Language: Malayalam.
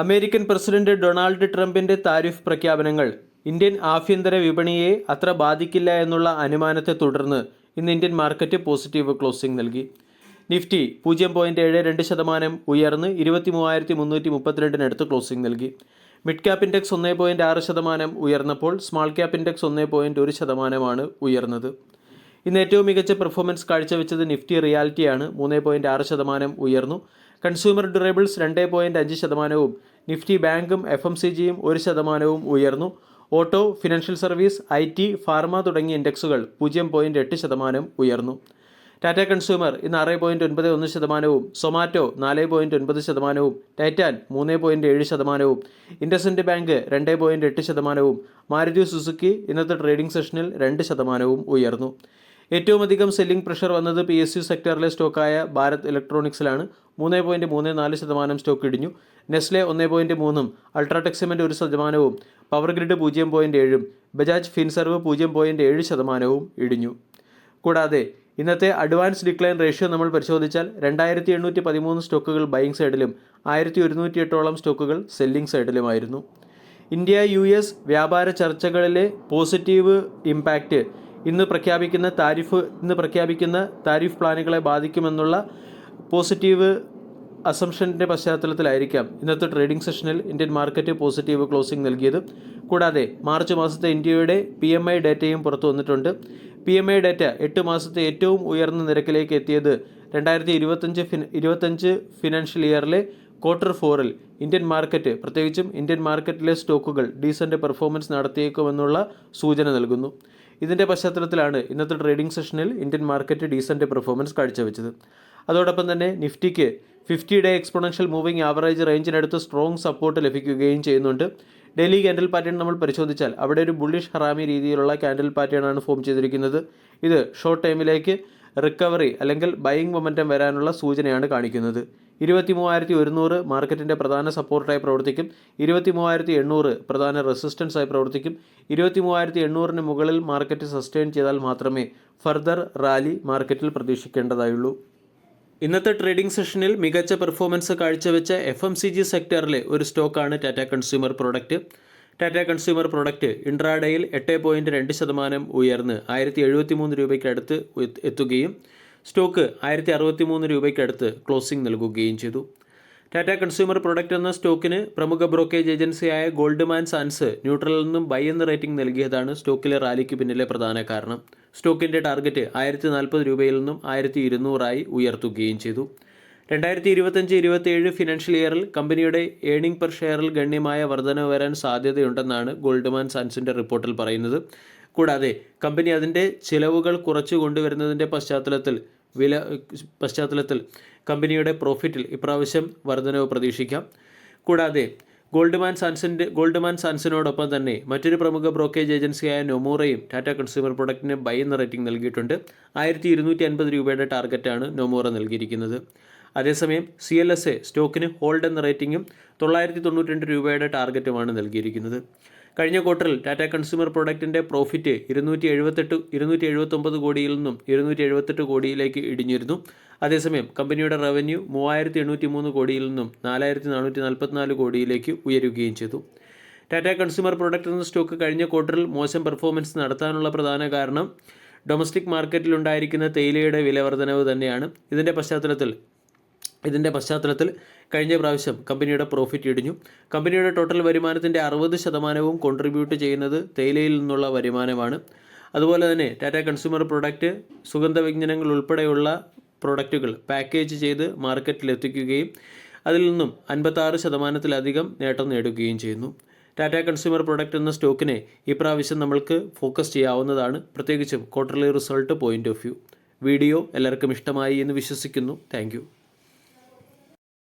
അമേരിക്കൻ പ്രസിഡന്റ് ഡൊണാൾഡ് ട്രംപിന്റെ താരിഫ് പ്രഖ്യാപനങ്ങൾ ഇന്ത്യൻ ആഭ്യന്തര വിപണിയെ അത്ര ബാധിക്കില്ല എന്നുള്ള അനുമാനത്തെ തുടർന്ന് ഇന്ന് ഇന്ത്യൻ മാർക്കറ്റ് പോസിറ്റീവ് ക്ലോസിംഗ് നൽകി. നിഫ്റ്റി പൂജ്യം പോയിന്റ് ഏഴ് രണ്ട് ശതമാനം ഉയർന്ന് ഇരുപത്തി മൂവായിരത്തി മുന്നൂറ്റി മുപ്പത്തിരണ്ടിനടുത്ത് ക്ലോസിംഗ് നൽകി. മിഡ് ക്യാപ് ഇൻഡെക്സ് ഒന്നേ പോയിന്റ് ആറ് ശതമാനം ഉയർന്നപ്പോൾ സ്മാൾ ക്യാപ് ഇൻഡെക്സ് ഒന്നേ പോയിന്റ് ഒരു ശതമാനമാണ് ഉയർന്നത്. ഇന്ന് ഏറ്റവും മികച്ച പെർഫോമൻസ് കാഴ്ചവെച്ചത് നിഫ്റ്റി റിയാലിറ്റിയാണ്. മൂന്ന് പോയിന്റ് ആറ് ശതമാനം ഉയർന്നു. കൺസ്യൂമർ ഡ്യൂറബിൾസ് രണ്ട് പോയിന്റ് അഞ്ച് ശതമാനവും നിഫ്റ്റി ബാങ്കും എഫ് എം സി ജിയും ഒരു ശതമാനവും ഉയർന്നു. Auto financial service I T pharma തുടങ്ങിയ ഇൻഡെക്സുകൾ പൂജ്യം പോയിന്റ് എട്ട് ശതമാനം ഉയർന്നു. ടാറ്റ കൺസ്യൂമർ ഇന്ന് ആറ് പോയിന്റ് ഒൻപത് ഒന്ന് ശതമാനവും സൊമാറ്റോ നാല് പോയിന്റ് ഒൻപത് ശതമാനവും ടൈറ്റാൻ മൂന്ന് പോയിന്റ് ഏഴ് ശതമാനവും ഇൻഡസൻഡ് ബാങ്ക് രണ്ട് പോയിന്റ് എട്ട് ശതമാനവും മാരുതി സുസുക്കി ഇന്നത്തെ ട്രേഡിംഗ് സെഷനിൽ രണ്ട് ശതമാനവും ഉയർന്നു. ഏറ്റവും അധികം സെല്ലിംഗ് പ്രഷർ വന്നത് പി എസ് യു സെക്ടറിലെ സ്റ്റോക്കായ ഭാരത് ഇലക്ട്രോണിക്സിലാണ് മൂന്ന് പോയിന്റ് മൂന്ന് നാല് ശതമാനം സ്റ്റോക്ക് ഇടിഞ്ഞു. നെസ്ലെ ഒന്ന് പോയിന്റ് മൂന്നും അൾട്രാടെക് സിമെന്റ് ഒരു ശതമാനവും പവർ ഗ്രിഡ് പൂജ്യം പോയിന്റ് ഏഴും ബജാജ് ഫിൻസർവ് പൂജ്യം പോയിന്റ് ഏഴ് ശതമാനവും ഇടിഞ്ഞു. കൂടാതെ ഇന്നത്തെ അഡ്വാൻസ് ഡിക്ലൈൻ റേഷ്യോ നമ്മൾ പരിശോധിച്ചാൽ രണ്ടായിരത്തി എണ്ണൂറ്റി പതിമൂന്ന് സ്റ്റോക്കുകൾ ബൈയിങ് സൈഡിലും ആയിരത്തി ഒരുന്നൂറ്റി എട്ടോളം സ്റ്റോക്കുകൾ സെല്ലിംഗ് സൈഡിലുമായിരുന്നു ഇന്ത്യ യു എസ് വ്യാപാര ചർച്ചകളിലെ പോസിറ്റീവ് ഇമ്പാക്റ്റ് ഇന്ന് പ്രഖ്യാപിക്കുന്ന താരിഫ് ഇന്ന് പ്രഖ്യാപിക്കുന്ന താരിഫ് പ്ലാനുകളെ ബാധിക്കുമെന്നുള്ള പോസിറ്റീവ് അസംഷന്റെ പശ്ചാത്തലത്തിലായിരിക്കാം ഇന്നത്തെ ട്രേഡിംഗ് സെഷനിൽ ഇന്ത്യൻ മാർക്കറ്റ് പോസിറ്റീവ് ക്ലോസിംഗ് നൽകിയത്. കൂടാതെ മാർച്ച് മാസത്തെ ഇന്ത്യയുടെ പി എം ഐ ഡാറ്റയും പുറത്തു വന്നിട്ടുണ്ട്. പി എം ഐ ഡാറ്റ എട്ട് മാസത്തെ ഏറ്റവും ഉയർന്ന നിരക്കിലേക്ക് എത്തിയത് രണ്ടായിരത്തി ഇരുപത്തഞ്ച് ഫിന ഇരുപത്തഞ്ച് ഫിനാൻഷ്യൽ ഇയറിലെ ക്വാർട്ടർ ഫോറിൽ. ഇന്ത്യൻ മാർക്കറ്റ് പ്രത്യേകിച്ചും ഇന്ത്യൻ മാർക്കറ്റിലെ സ്റ്റോക്കുകൾ ഡീസന്റ് പെർഫോമൻസ് നടത്തിയേക്കുമെന്നുള്ള സൂചന നൽകുന്നു. ഇതിന്റെ പശ്ചാത്തലത്തിലാണ് ഇന്നത്തെ ട്രേഡിംഗ് സെഷനിൽ ഇന്ത്യൻ മാർക്കറ്റ് ഡീസന്റ് പെർഫോമൻസ് കാഴ്ചവെച്ചത്. അതോടൊപ്പം തന്നെ നിഫ്റ്റിക്ക് fifty day exponential moving average റേഞ്ചിനടുത്ത് strong support ലഭിക്കുകയും ചെയ്യുന്നുണ്ട്. ഡെയിലി ക്യാൻഡിൽ പാറ്റേൺ നമ്മൾ പരിശോധിച്ചാൽ അവിടെ ഒരു ബുള്ളിഷ് ഹറാമി രീതിയിലുള്ള ക്യാൻഡിൽ പാറ്റേൺ ആണ് ഫോം ചെയ്തിരിക്കുന്നത്. ഇത് ഷോർട്ട് ടൈമിലേക്ക് റിക്കവറി അല്ലെങ്കിൽ ബൈയിങ് മൊമെന്റം വരാനുള്ള സൂചനയാണ് കാണിക്കുന്നത്. ഇരുപത്തി മൂവായിരത്തി ഒരുന്നൂറ് മാർക്കറ്റിന്റെ പ്രധാന സപ്പോർട്ടായി പ്രവർത്തിക്കും. ഇരുപത്തി മൂവായിരത്തി എണ്ണൂറ് പ്രധാന റെസിസ്റ്റൻസ് ആയി പ്രവർത്തിക്കും. ഇരുപത്തി മൂവായിരത്തി എണ്ണൂറിന് മുകളിൽ മാർക്കറ്റ് സസ്റ്റെയിൻ ചെയ്താൽ മാത്രമേ ഫർദർ റാലി മാർക്കറ്റിൽ പ്രതീക്ഷിക്കേണ്ടതായുള്ളൂ. ഇന്നത്തെ ട്രേഡിംഗ് സെഷനിൽ മികച്ച പെർഫോമൻസ് കാഴ്ചവെച്ച എഫ് എം സി ജി സെക്ടറിലെ ഒരു സ്റ്റോക്കാണ് Tata consumer product. Tata consumer product ഇൻട്രാഡേയിൽ എട്ട് പോയിന്റ് രണ്ട് ശതമാനം ഉയർന്ന് ആയിരത്തി എഴുപത്തി മൂന്ന് രൂപയ്ക്കടുത്ത് എത്തുകയും സ്റ്റോക്ക് ആയിരത്തി അറുപത്തി മൂന്ന് രൂപയ്ക്കടുത്ത് ക്ലോസിംഗ് നൽകുകയും ചെയ്തു. ടാറ്റ കൺസ്യൂമർ പ്രൊഡക്റ്റ് എന്ന സ്റ്റോക്കിന് പ്രമുഖ ബ്രോക്കേജ് ഏജൻസിയായ ഗോൾഡ്മാൻ സാൻസ് ന്യൂട്രലിൽ നിന്നും ബൈ എന്ന റേറ്റിംഗ് നൽകിയതാണ് സ്റ്റോക്കിലെ റാലിക്ക് പിന്നിലെ പ്രധാന കാരണം. സ്റ്റോക്കിന്റെ ടാർഗറ്റ് ആയിരത്തി നാൽപ്പത് രൂപയിൽ നിന്നും ആയിരത്തി ഇരുന്നൂറായി ഉയർത്തുകയും ചെയ്തു. രണ്ടായിരത്തി ഇരുപത്തഞ്ച് ഇരുപത്തിയേഴ് ഫിനാൻഷ്യൽ ഇയറിൽ കമ്പനിയുടെ ഏണിംഗ് പെർ ഷെയറിൽ ഗണ്യമായ വർധനവ് വരാൻ സാധ്യതയുണ്ടെന്നാണ് ഗോൾഡ്മാൻ സാൻസിന്റെ റിപ്പോർട്ടിൽ പറയുന്നത്. കൂടാതെ കമ്പനി അതിന്റെ ചിലവുകൾ കുറച്ചു കൊണ്ടുവരുന്നതിന്റെ പശ്ചാത്തലത്തിൽ വില പശ്ചാത്തലത്തിൽ കമ്പനിയുടെ പ്രോഫിറ്റിൽ ഇപ്രാവശ്യം വർധനവ് പ്രതീക്ഷിക്കാം. കൂടാതെ ഗോൾഡ്മാൻ സാൻസിന്റെ ഗോൾഡ്മാൻ സാൻസിനോടൊപ്പം തന്നെ മറ്റൊരു പ്രമുഖ ബ്രോക്കേജ് ഏജൻസിയായ നൊമൂറയും ടാറ്റ കൺസ്യൂമർ പ്രൊഡക്റ്റിന് ബൈ എന്ന റേറ്റിംഗ് നൽകിയിട്ടുണ്ട്. ആയിരത്തി ഇരുന്നൂറ്റി അൻപത് രൂപയുടെ ടാർഗറ്റാണ് നൊമൂറ നൽകിയിരിക്കുന്നത്. അതേസമയം സി എൽ എസ് എ സ്റ്റോക്കിന് ഹോൾഡ് എന്ന റേറ്റിംഗും തൊള്ളായിരത്തി തൊണ്ണൂറ്റി രണ്ട് രൂപയുടെ ടാർഗറ്റുമാണ് നൽകിയിരിക്കുന്നത്. കഴിഞ്ഞ ക്വാർട്ടറിൽ ടാറ്റ കൺസ്യൂമർ പ്രൊഡക്റ്റിന്റെ പ്രോഫിറ്റ് ഇരുന്നൂറ്റി എഴുപത്തെട്ട് ഇരുന്നൂറ്റി എഴുപത്തൊമ്പത് കോടിയിൽ നിന്നും ഇരുന്നൂറ്റി എഴുപത്തെട്ട് കോടിയിലേക്ക് ഇടിഞ്ഞിരുന്നു. അതേസമയം കമ്പനിയുടെ റവന്യൂ മൂവായിരത്തി എണ്ണൂറ്റി മൂന്ന് കോടിയിൽ നിന്നും നാലായിരത്തി നാനൂറ്റി നാൽപ്പത്തിനാല് കോടിയിലേക്ക് ഉയരുകയും ചെയ്തു. ടാറ്റ കൺസ്യൂമർ പ്രൊഡക്റ്റ് എന്ന സ്റ്റോക്ക് കഴിഞ്ഞ ക്വാർട്ടറിൽ മോശം പെർഫോമൻസ് നടത്താനുള്ള പ്രധാന കാരണം ഡൊമസ്റ്റിക് മാർക്കറ്റിലുണ്ടായിരിക്കുന്ന തേയിലയുടെ വില വർധനവ് തന്നെയാണ്. ഇതിന്റെ പശ്ചാത്തലത്തിൽ ഇതിന്റെ പശ്ചാത്തലത്തിൽ കഴിഞ്ഞ പ്രാവശ്യം കമ്പനിയുടെ പ്രോഫിറ്റ് ഇടിഞ്ഞു. കമ്പനിയുടെ ടോട്ടൽ വരുമാനത്തിന്റെ അറുപത് ശതമാനവും കോൺട്രിബ്യൂട്ട് ചെയ്യുന്നത് തേയിലയിൽ നിന്നുള്ള വരുമാനമാണ്. അതുപോലെ തന്നെ ടാറ്റ കൺസ്യൂമർ പ്രൊഡക്റ്റ് സുഗന്ധ വ്യഞ്ജനങ്ങൾ ഉൾപ്പെടെയുള്ള പ്രൊഡക്റ്റുകൾ പാക്കേജ് ചെയ്ത് മാർക്കറ്റിൽ എത്തിക്കുകയും അതിൽ നിന്നും അൻപത്താറ് ശതമാനത്തിലധികം നേട്ടം നേടുകയും ചെയ്യുന്നു. ടാറ്റ കൺസ്യൂമർ പ്രൊഡക്റ്റ് എന്ന സ്റ്റോക്കിനെ ഇപ്രാവശ്യം നമ്മൾക്ക് ഫോക്കസ് ചെയ്യാവുന്നതാണ്. പ്രത്യേകിച്ചും quarterly result point of view video എല്ലാവർക്കും ഇഷ്ടമായി എന്ന് വിശ്വസിക്കുന്നു. താങ്ക്